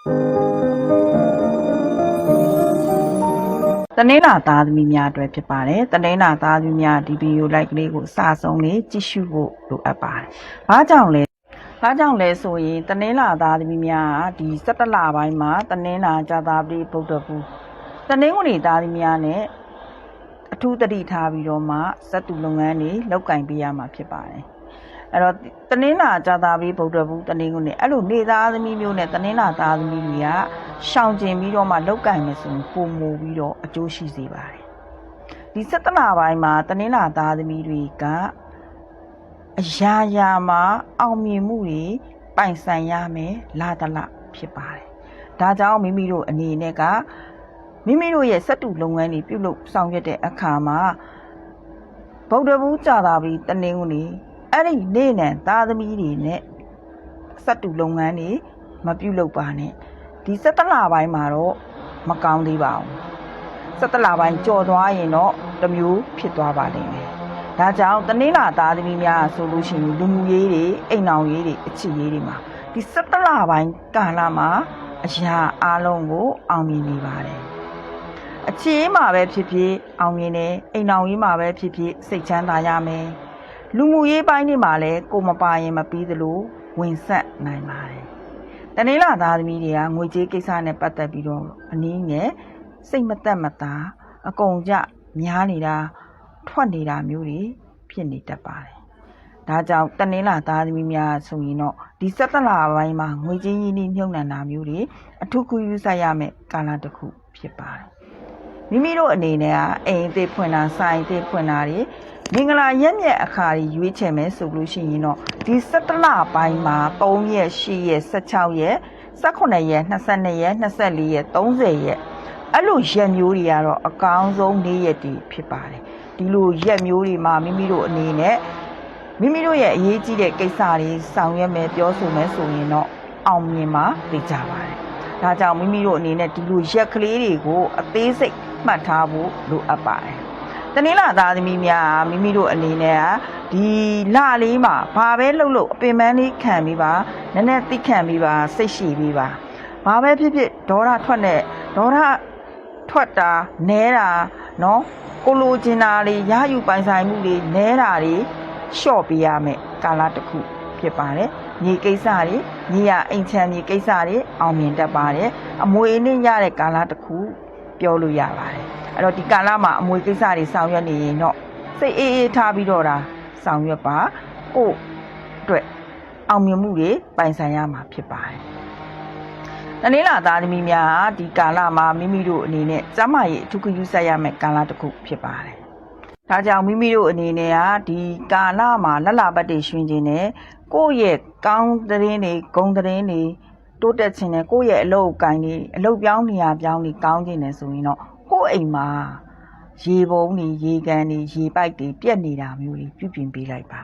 တနင်္လာသားသမီးများအတွက်ဖြစ်ပါတယ်တနင်္လာသားသမီးများဒီဗီဒီယိုလိုက်ကလေးကိုအစဆုံးလေးကြည့်ရှုဖို့လိုအပ်ပါတယ်ဘာကြောင့်လဲဘာကြောင့်လဲဆိုရင်တနင်္လာသားသမီးများကဒီ17လပိုင်းမှာတနင်္လာဇာတာပတိဗုဒ္ဓဘူးတနင်္ဂနွေသားသမီးများနဲ့အထူးတတိထားပြီးတော့မှစက်တူလုပ်ငန်းတွေလုပ်ကင်ပေးရမှာဖြစ်ပါတယ် အဲ့တော့တနင်္လာဇာတာပတိဗုဒ္ဓဘူးတနင်္ဂနွေအဲ့လိုနေသားသမီးမျိုးနဲ့တနင်္လာသားသမီးတွေကရှောင်ကျင်ပြီးတော့မှလောက်ကင်မယ်ဆိုရင်ပုံမူပြီးတော့အကျိုးရှိစေပါတယ်ဒီ17လပိုင်းမှာတနင်္လာသားသမီးတွေကအရာရာမှာအောင်မြင်မှုတွေပိုင်ဆိုင်ရမယ်လာတလဖြစ်ပါတယ်ဒါကြောင့်မိမိတို့အနေနဲ့ကမိမိတို့ရဲ့စက်တူလုပ်ငန်းတွေပြုလုပ်ဆောင်ရွက်တဲ့အခါမှာဗုဒ္ဓဘူးကြာတာပြီးတနင်္ဂနွေ အဲ့ဒီနေ့နဲ့သားသမီးတွေနဲ့စက်တူလုပ်ငန်းတွေမပြုလုပ်ပါနဲ့ဒီ17လပိုင်းမှာတော့မကောင်းသေးပါဘူး17လပိုင်းကြော်သွားရင်တော့တစ်မျိုးဖြစ်သွားပါလိမ့်မယ်ဒါကြောင့်တနင်္လာသားသမီးများဆိုလို့ရှိရင်လူမှုရေးတွေအိမ်အောင်ရေးတွေအချစ်ရေးတွေမှာဒီ17လပိုင်းကာလမှာအရာအလုံးကို အောင်မြင်နေပါတယ်အခြေအေးမှာပဲဖြစ်ဖြစ်အောင်မြင်တယ်အိမ်အောင်ရေးမှာပဲဖြစ်ဖြစ်စိတ်ချမ်းသာရမယ် လူမှုရေးပိုင်းတွေမှာလည်းကိုမပါရင်မပြီးသလိုဝင်ဆက်နိုင်ပါတယ်တနေ့လာသားသမီးတွေကငွေကြေးကိစ္စနဲ့ပတ်သက်ပြီးတော့အနည်းငယ်စိတ်မသက်မသာအကုန်ကြများနေတာထွက်နေတာမျိုးတွေဖြစ်နေတတ်ပါတယ်ဒါကြောင့်တနင်္လာသားသမီးများဆိုရင်တော့ဒီဆက်သက်လာပိုင်းမှာငွေကြေးရင်းနှီးမြှုပ်နှံတာမျိုးတွေအထူးကူယူဆိုင်ရမယ်ကာလတစ်ခုဖြစ်ပါတယ်မိမိတို့အနေနဲ့ကအိမ်အသေးဖွင့်တာဆိုင်အသေးဖွင့်တာတွေ မင်္ဂလာရက်မြက်အခါကြီးရွေးချယ်မယ်ဆိုလို့ရှိရင်တော့ဒီ17လပိုင်းမှာ3ရက်10ရက်16ရက်18ရက်22ရက်24ရက်30ရက်အဲ့လိုရက်မျိုးတွေကတော့အကောင်းဆုံးနေ့ရက်တွေဖြစ်ပါတယ်ဒီလိုရက်မျိုးတွေမှာမိမိတို့အနေနဲ့မိမိတို့ရဲ့အရေးကြီးတဲ့ကိစ္စတွေဆောင်ရွက်မယ်ပြောဆိုမယ်ဆိုရင်တော့အောင်မြင်မှာသိကြပါတယ်ဒါကြောင့်မိမိတို့အနေနဲ့ဒီလိုရက်ကလေးတွေကိုအသေးစိတ်မှတ်ထားဖို့လိုအပ်ပါတယ်။ တနင်္လာသားသမီးများမိမိတို့အနေနဲ့ကဒီလလေးမှာဘာပဲလှုပ်လို့အပင်ပန်းလေးခံပြီးပါနည်းနည်းသိခံပြီးပါစိတ်ရှိပြီးပါဘာပဲဖြစ်ဖြစ်ဒေါရထွက်နဲ့ဒေါရထွက်တာနဲတာနော်ကိုလိုချင်တာတွေရယူပိုင်ဆိုင်မှုတွေနဲတာတွေလျှော့ပေးရမယ်ကာလတစ်ခုဖြစ်ပါတယ်။ညီကိစ္စတွေညီရအိမ်ချမ်းညီကိစ္စတွေအောင်မြင်တတ်ပါတယ်။အမွေအနှစ်ရတဲ့ကာလတစ်ခု ပြောလို့ရပါတယ်။အဲ့တော့ဒီကာလမှာအမွေကိစ္စတွေဆောင်ရွက်နေရင်တော့စိတ်အေးအေးထားပြီးတော့ဒါဆောင်ရွက်ပါကိုယ့်အတွက်အောင်မြင်မှုတွေပိုင်ဆိုင်ရမှာဖြစ်ပါတယ်။တနင်္လာသားသမီးများဒီကာလမှာမိမိတို့အနေနဲ့စမ်းမရေးအထူးဂရုစိုက်ရမယ့်ကာလတစ်ခုဖြစ်ပါတယ်။ဒါကြောင့်မိမိတို့အနေနဲ့ကဒီကာလမှာလက်လာပတ်တွေရွှင်ခြင်းနဲ့ကိုယ့်ရဲ့ကောင်းသတင်းတွေဂုံသတင်းတွေ တိုးတက်ခြင်းနဲ့ကိုယ့်ရဲ့အလုပ်အကိုင်းတွေအလုပ်ပြောင်းနေရပြောင်းနေကောင်းခြင်းနဲ့ဆိုရင်တော့ကိုယ့်အိမ်မှာရေပုံးတွေရေကန်တွေရေပိုက်တွေပြက်နေတာမျိုးတွေပြုပြင်ပေးလိုက်ပါ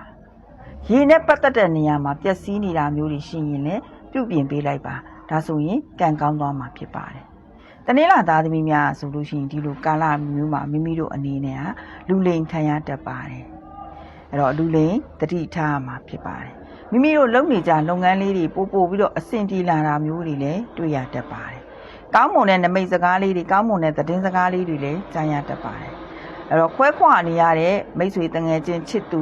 ရေနဲ့ပတ်သက်တဲ့နေရာမှာပျက်စီးနေတာမျိုးတွေရှိရင်လည်းပြုပြင်ပေးလိုက်ပါဒါဆိုရင်ကံကောင်းသွားမှာဖြစ်ပါတယ်တနင်္လာသားသမီးများဆိုလို့ရှိရင်ဒီလိုကာလမျိုးမှာမိမိတို့အနေနဲ့ကလူလိန်ခံရတတ်ပါတယ်အဲ့တော့လူလိန်တတိထားရမှာဖြစ်ပါတယ် မိမိတို့လုပ်နေကြလုပ်ငန်းလေးတွေပို့ပို့ပြီးတော့အဆင်ပြေလာတာမျိုးတွေလည်းတွေ့ရတတ်ပါတယ်ကောင်းမွန်တဲ့နမိတ်စကားလေးတွေကောင်းမွန်တဲ့သတင်းစကားလေးတွေလည်းကြားရတတ်ပါတယ်အဲ့တော့ခွဲခွာနေရတဲ့မိတ်ဆွေတငယ်ချင်းချစ်သူ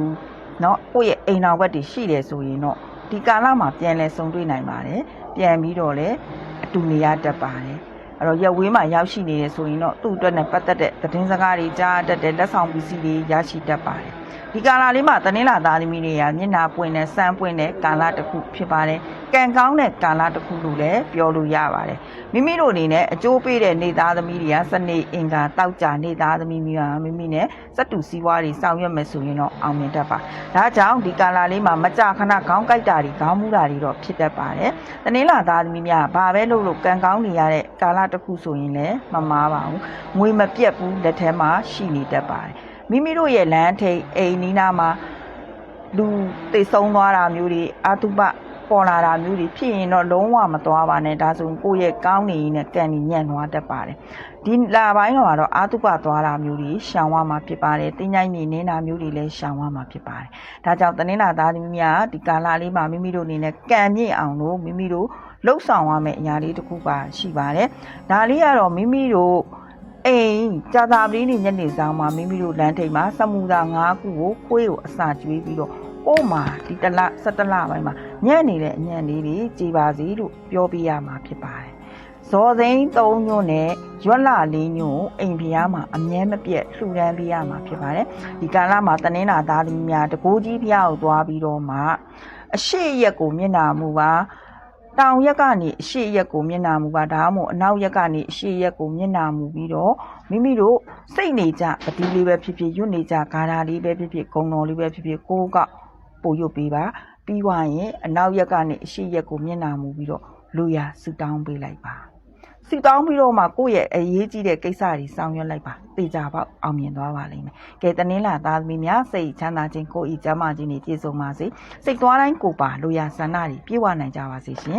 เนาะကိုယ့်ရဲ့အိမ်တော်ဘက်တွေရှိတယ်ဆိုရင်တော့ဒီကာလမှာပြန်လဲဆုံတွေ့နိုင်ပါတယ်ပြန်ပြီးတော့လည်းအတူနေရတတ်ပါတယ် အဲ့တော့ရက်ဝေးမှာရောက်ရှိနေရဆိုရင်တော့သူ့အတွက်နဲ့ပတ်သက်တဲ့သတင်းစကားတွေကြားတတ်တဲ့လက်ဆောင်ပစ္စည်းတွေရရှိတတ်ပါတယ်ဒီကာလလေးမှာတနင်္လာသားသမီးတွေကမျက်နှာပွင့်တဲ့စမ်းပွင့်တဲ့ကာလတစ်ခုဖြစ်ပါတယ် ကံကောင်းတဲ့ကာလတစ်ခုလို့လည်းပြောလို့ရပါတယ်မိမိတို့အနေနဲ့အကျိုးပေးတဲ့နေသားသမီးတွေကစနေအင်္ဂါတောက်ကြနေသားသမီးများမိမိနဲ့စက်တူစည်းဝါးတွေဆောင်ရွက်မယ်ဆိုရင်တော့အောင်မြင်တတ်ပါဒါကြောင့်ဒီကာလလေးမှာမကြခဏခေါင်းကိုက်တာတွေခေါင်းမူတာတွေတော့ဖြစ်တတ်ပါတယ်တနင်္လာသားသမီးများဘာပဲလုပ်လို့ကံကောင်းနေရတဲ့ကာလတစ်ခုဆိုရင်လည်းမမားပါဘူးငွေမပြတ်ဘူးလက်ထဲမှာရှိနေတတ်ပါတယ်မိမိတို့ရဲ့လမ်းထိပ်အိမ်နီးနားမှာလူတိတ်ဆုံးသွားတာမျိုးတွေအာတုပ ပေါ်လာတာမျိုးတွေဖြစ်ရင်တော့လုံးဝမသွားပါနဲ့ဒါဆိုရင်ကိုယ့်ရဲ့ကောင်းနေရင်နဲ့ကံကြီးညံ့သွားတတ်ပါတယ်ဒီလာပိုင်းတော့ကတော့အာတုပသွားတာမျိုးတွေရှောင်ရမှာဖြစ်ပါတယ်တင်းကြိုင်းနေနေတာမျိုးတွေလည်းရှောင်ရမှာဖြစ်ပါတယ်ဒါကြောင့်တနင်္လာသားသမီးများဒီကာလလေးမှာမိမိတို့အနေနဲ့ကံမြင့်အောင်လို့မိမိတို့လှုပ်ဆောင်ရမယ့်အရာလေးတစ်ခုပါရှိပါတယ်ဒါလေးကတော့မိမိတို့အိမ်ကြာသာပတိနေ့ညနေဆောင်မှာမိမိတို့လမ်းထိပ်မှာစမူသာ၅ခုကိုခွေးကိုအစာကျွေးပြီးတော့ အိုးမှာဒီတလ17လပိုင်းမှာညံ့နေတဲ့အညံ့လေးတွေကြည်ပါစီလို့ပြောပြရမှာဖြစ်ပါတယ်ဇော်သိန်း၃ညွန်းနဲ့ရွက်လာ၄ညွန်းကိုအိမ်ဖျားမှာအမြဲမပြတ်လှူဒန်းပေးရမှာဖြစ်ပါတယ်ဒီကာလမှာတနင်္လာသားသမီးများတကိုးကြီးဖျားကိုသွားပြီးတော့မှအရှိရက်ကိုမျက်နာမူပါတောင်ရက်ကနေအရှိရက်ကိုမျက်နာမူပါဒါမှမဟုတ်အနောက်ရက်ကနေအရှိရက်ကိုမျက်နာမူပြီးတော့မိမိတို့စိတ်နေကြပတိလေးပဲဖြစ်ဖြစ်ရွတ်နေကြဂါထာလေးပဲဖြစ်ဖြစ်ဂုံတော်လေးပဲဖြစ်ဖြစ်ကိုယ်က ပို့ရွတ်ပေးပါပြီးွားရင်အနောက်ရက်ကနေအရှိရက်ကိုမျက်နာမူပြီးတော့လူရဆူတောင်းပေးလိုက်ပါစီတောင်းပြီးတော့မှကိုယ့်ရဲ့အရေးကြီးတဲ့ကိစ္စတွေဆောင်ရွက်လိုက်ပါတေချာပေါက်အောင်မြင်သွားပါလိမ့်မယ်။ကဲတနင်္လာသားသမီးများစိတ်ချမ်းသာခြင်းကိုယ်ဤကျမ်းမာခြင်းတွေပြည့်စုံပါစေ။စိတ်သွားတိုင်းကိုယ်ပါလိုရာဆန္ဒတွေပြည့်ဝနိုင်ကြပါစေရှင်